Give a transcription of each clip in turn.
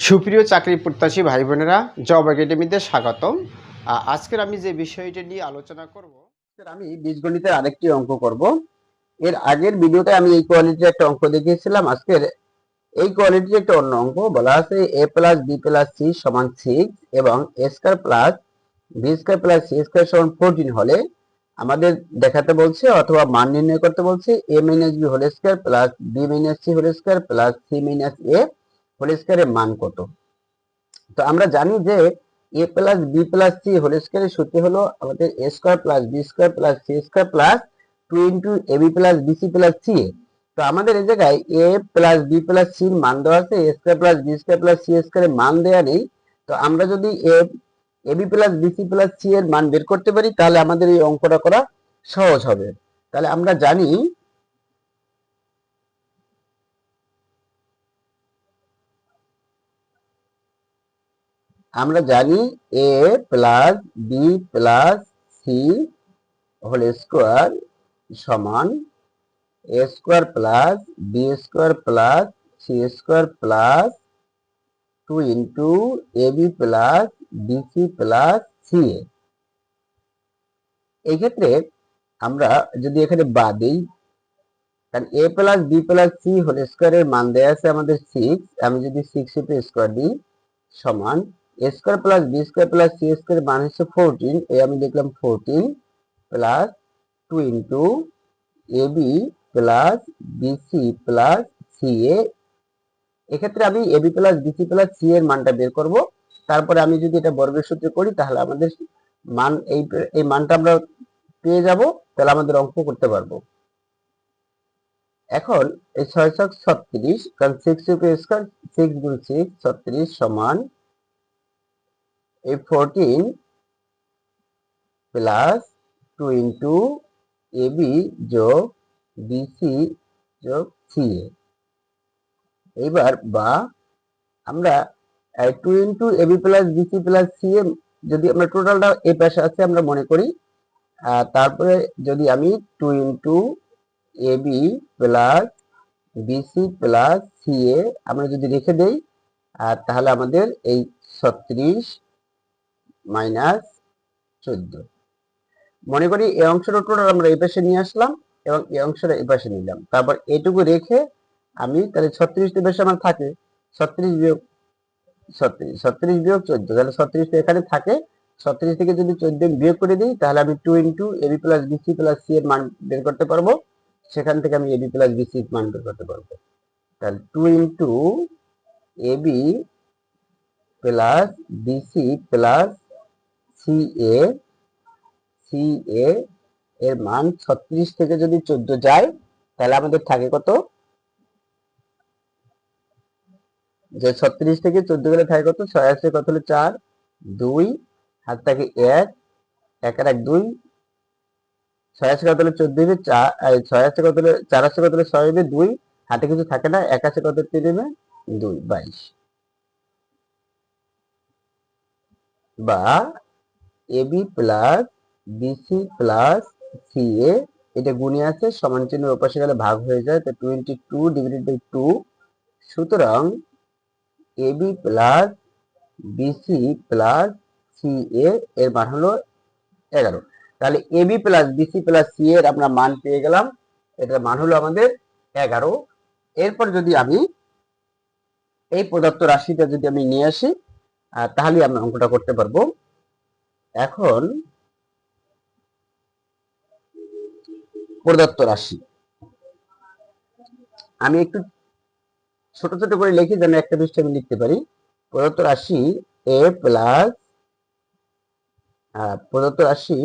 সুপ্রিয় চাকরি প্রত্যাশী ভাই বোনেরা জব একাডেমিতে স্বাগতম। আজকের আমি যে বিষয়টি নিয়ে আলোচনা করব আমি বীজগণিতের আরেকটি অঙ্ক করব। এর আগের ভিডিওতে আমি এই কোয়ালিটির একটা অঙ্ক দেখিয়েছিলাম, আজকের এই কোয়ালিটির একটা অন্য অঙ্ক। বলা আছে A plus B plus C সমান সিক্স এবং A square plus B square plus C square সমান ফোরটিন হলে আমাদের দেখাতে বলছে অথবা মান নির্ণয় করতে বলছে A minus B whole square plus B minus C whole square plus C minus A whole স্কোয়ারের মান কত? তো আমরা জানি যে A plus B plus C whole স্কোয়ারের সূত্র হলো আমাদের A square plus B square plus C square plus two into A B plus B C plus C A তো আমাদের এই জায়গায় এ প্লাস বি প্লাস সির মান দেওয়া আছে A square plus B square plus C স্কোয়ারের মান দেওয়া নেই। তো আমরা যদি A A B plus B C plus C এর মান বের করতে পারি, তাহলে আমাদের এই অঙ্কটা করা সহজ হবে। তাহলে আমরা জানি আমরা জানি A plus B plus C whole square সমান A square plus B square plus C square plus two into A B plus BC plus C A এই ক্ষেত্রে আমরা যদি এখানে বা দিই কারণ A plus B plus C whole স্কোয়ারের মান দেওয়া আছে আমাদের সিক্স আমি যদি সিক্স স্কোয়ার দিই সমান A square plus B square plus C square মান হচ্ছে ফোরটিন এই আমি লিখলাম fourteen plus two into A B plus BC plus C A এক্ষেত্রে আমি A B plus BC plus C এর মানটা বের করব। তারপরে আমি যদি এটা বর্গের সূত্রে করি, তাহলে আমাদের মান এই এই মানটা আমরা পেয়ে যাব, তাহলে আমাদের অঙ্ক করতে পারব। এখন এই ছয় ছক ছত্রিশ, কারণ সিক্স স্কোয়ার সিক্স গুণ সিক্স ছত্রিশ সমান এই fourteen plus two into A B যোগ বিসি যোগ সি এ এইবার বা আমরা two into A B plus BC plus C A যদি আমরা টোটালটা এই পাশে আছে আমরা মনে করি তারপরে যদি আমি two into A B plus BC plus C A আমরা যদি রেখে দেই, আর তাহলে আমাদের এই ছত্রিশ মাইনাস চোদ্দ। মনে করি এই অংশটা টোটাল আমরা এই পাশে নিয়ে আসলাম এবং এই অংশটা এই পাশে নিলাম। তারপর এটুকু রেখে আমি তাহলে ছত্রিশ পাশে আমার থাকে, ছত্রিশ বিয়োগ ছত্রিশ ছত্রিশ বিয়োগ চোদ্দ। তাহলে ছত্রিশ এখানে থাকে। ছত্রিশ থেকে যদি চোদ্দ বিয়োগ করে দিই, তাহলে আমি two into AB plus BC plus C এর মান বের করতে পারব। সেখান থেকে আমি এবি প্লাস বিসি মান বের করতে পারব। তাহলে two into AB plus BC plus C A C A এর মান ছত্রিশ থেকে যদি চোদ্দ যায়, তাহলে আমাদের থাকে কত? যে ছত্রিশ থেকে চোদ্দ গেলে থাকে কত? ছয় কত হলো চার? দুই। হাত থাকে এক এক আর এক, দুই। ছয় কত হলো চোদ্দ হবে চার। ছয় আসে কত হলো, চার আসে কত হলো ছয় দুই। হাতে কিছু থাকে না? এক কত তিন দুই, বাইশ। বা AB plus BC plus C A এটা গুণে আছে, সমান চিহ্নের ওপাশে গেলে ভাগ হয়ে যায়, তো twenty two divided by two সুতরাং AB plus BC plus C A এর মান হলো এগারো। তাহলে AB plus BC plus C এর আমরা মান পেয়ে গেলাম, এটার মান হলো আমাদের এগারো। এরপর যদি আমি এই প্রদত্ত রাশিটা যদি আমি নিয়ে আসি তাহলে আমরা অঙ্কটা করতে পারব। এখন প্রদত্ত রাশি। আমি একটু ছোট ছোট করে লিখি, যেন একটা পৃষ্ঠে আমি লিখতে পারি। প্রদত্ত রাশি এ প্লাস প্রদত্ত রাশি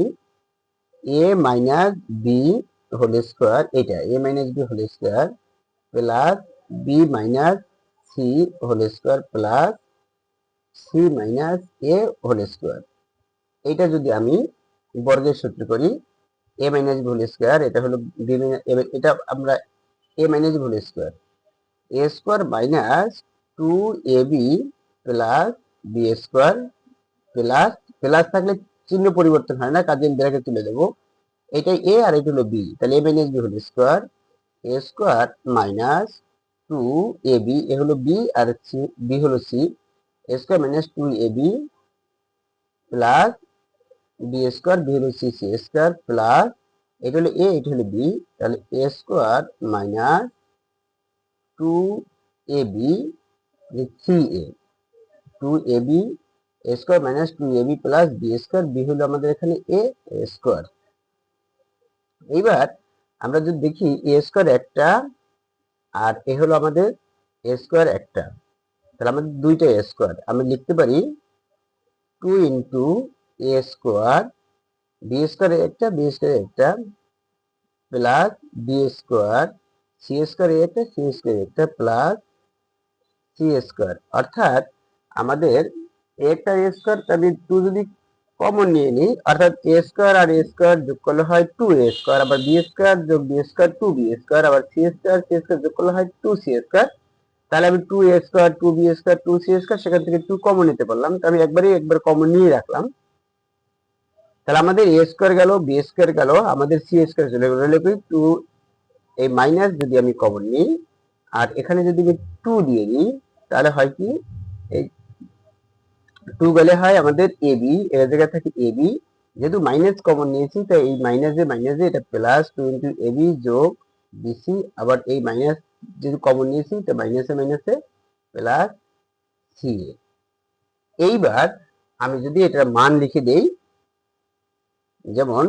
A minus B whole square এটা A minus B whole square plus B minus C whole square plus C minus A whole square এইটা যদি আমি বর্গের সূত্র করি এ মাইনাস হোল স্কোয়ার এটা হলো এটা আমরা A minus whole square A square minus two A B plus B square plus plus থাকলে চিহ্ন পরিবর্তন হয় না, কাজে ব্র্যাকেট তুলে দেবো। এটাই এ আর এটা হলো বি তাহলে এ মাইনাস বি হলো square A square minus two A B A হলো বি আর সি বি হলো C A square minus two A B plus B square B হলো সি সি স্কোয়ার প্লাস এটা হলো এ এটা হলো বি তাহলে A square minus two A B three A two A B A square minus two A B plus B square B হলো আমাদের এখানে এ square এইবার আমরা যদি দেখি এ স্কোয়ার একটা আর এ হলো আমাদের এ স্কোয়ার একটা, তাহলে আমাদের দুইটা এ স্কোয়ার আমি লিখতে পারি two into A square B square একটা বি স্কোয়ার একটা plus B square C square একটা সি স্কোয়ার একটা প্লাস সি স্কোয়ার অর্থাৎ আমাদের একটা স্কোয়ার আমি টু যদি কমন নিয়ে নিই, অর্থাৎ এ স্কোয়ার আর এ স্কোয়ার যোগ করলে হয় টু এ স্কোয়ার আবার বি স্কোয়ার যোগ B square two B square আবার সি স্কোয়ার সি স্কোয়ার যোগ করলে হয় টু সি স্কোয়ার তাহলে আমি two A square two B square two C square সেখান থেকে টু কমন নিতে পারলাম। তো আমি একবারই একবার কমন নিয়ে রাখলাম। তাহলে আমাদের এ স্কোয়ার গেল বি স্কোয়ার গেল, আমাদের সি স্কোয়ার চলে গেল। কি টু এই মাইনাস যদি আমি কমন নিই, আর এখানে যদি আমি টু দিয়ে দিই তাহলে হয় কি? এই টু গেলে হয় আমাদের এ বি এর জায়গায় থাকে এ বি যেহেতু মাইনাস কমন নিয়েছি, তাই এই মাইনাসে মাইনাসে এটা plus two into A B যোগ বিসি আবার এই মাইনাস যেহেতু কমন নিয়েছি তো মাইনাসে মাইনাসে প্লাস সি এইবার আমি যদি এটার মান লিখে দেই যেমন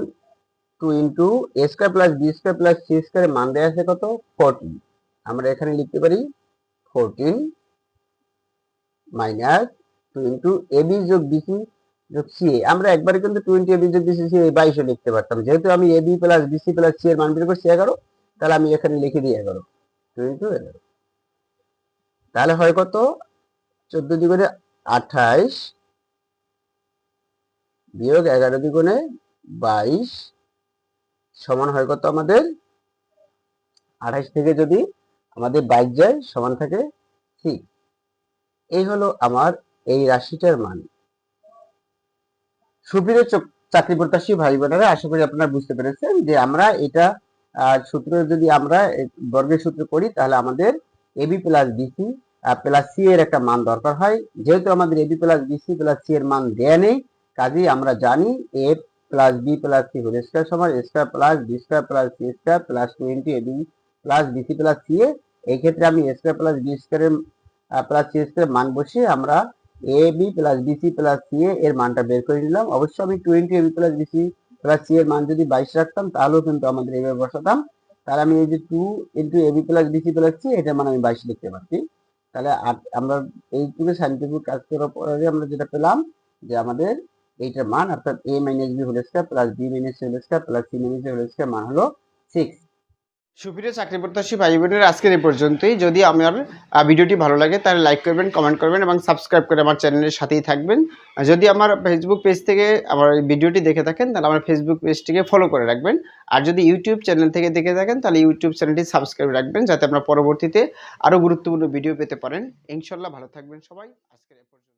two into A square plus B square plus C স্কোয়ারের মান দেওয়া আছে কত? ফোরটিন আমরা এখানে লিখতে পারি fourteen minus two into A B যোগ বিসি যোগ সি এ আমরা একবারে কিন্তু টোয়েন্টি এ বি যোগ বিসি সি এ বাইশে লিখতে পারতাম। যেহেতু আমি A B plus BC plus C এর মান বের করছি এগারো, তাহলে আমি এখানে লিখে দিই এগারো। টু ইন্টু এগারো। তাহলে হয় কত? চোদ্দ দ্বিগুণে আঠাইশ বিয়োগ এগারো দ্বিগুণে বাইশ সমান হয় কত আমাদের? আঠাইশ থেকে যদি আমাদের বাইশ যায়, সমান থাকে সিক্স এই হলো আমার এই রাশিটার মান। সুপ্রিয় চক- চাকরি প্রত্যাশী ভাই বোনেরা, আশা করি আপনারা বুঝতে পেরেছেন যে আমরা এটা সূত্র যদি আমরা বর্গের সূত্র করি, তাহলে আমাদের AB plus BC plus C এর একটা মান দরকার হয়। যেহেতু আমাদের AB plus BC plus C এর মান দেয়া নেই, কাজেই আমরা জানি A plus B plus C whole square সমান A square plus B square plus C square plus twenty AB plus BC plus C A এই ক্ষেত্রে আমি এ স্কয়ার প্লাস বি স্কয়ারের প্লাস সি স্কয়ারের মান বসিয়ে আমরা A B plus BC plus C এর মানটা বের করে নিলাম। অবশ্যই আমি twenty AB plus BC plus C এর মান যদি বাইশ রাখতাম, তাহলেও কিন্তু আমাদের এইভাবে বসাতাম। তাহলে আমি এই যে two into AB plus BC plus C এটার মান আমি বাইশ লিখতে পারছি তাহলে আমরা এইটুকু সাইন্টিফিক কাজ করার পরে আমরা যেটা পেলাম যে আমাদের এইটার মান অর্থাৎ A minus B whole square plus B minus whole square plus C minus whole square মান হলো সিক্স সুপ্রিয় চাকরি প্রত্যাশী ভাই বোনের আজকের এই পর্যন্তই। যদি আমার ভিডিওটি ভালো লাগে, তাহলে লাইক করবেন কমেন্ট করবেন এবং সাবস্ক্রাইব করে আমার চ্যানেলের সাথেই থাকবেন। যদি আমার ফেসবুক পেজ থেকে আমার এই ভিডিওটি দেখে থাকেন, তাহলে আমার ফেসবুক পেজটিকে ফলো করে রাখবেন। আর যদি ইউটিউব চ্যানেল থেকে দেখে থাকেন, তাহলে ইউটিউব চ্যানেলটি সাবস্ক্রাইব রাখবেন, যাতে আপনারা পরবর্তীতে আরও গুরুত্বপূর্ণ ভিডিও পেতে পারেন। ইনশাল্লাহ ভালো থাকবেন সবাই। আজকের এই পর্যন্ত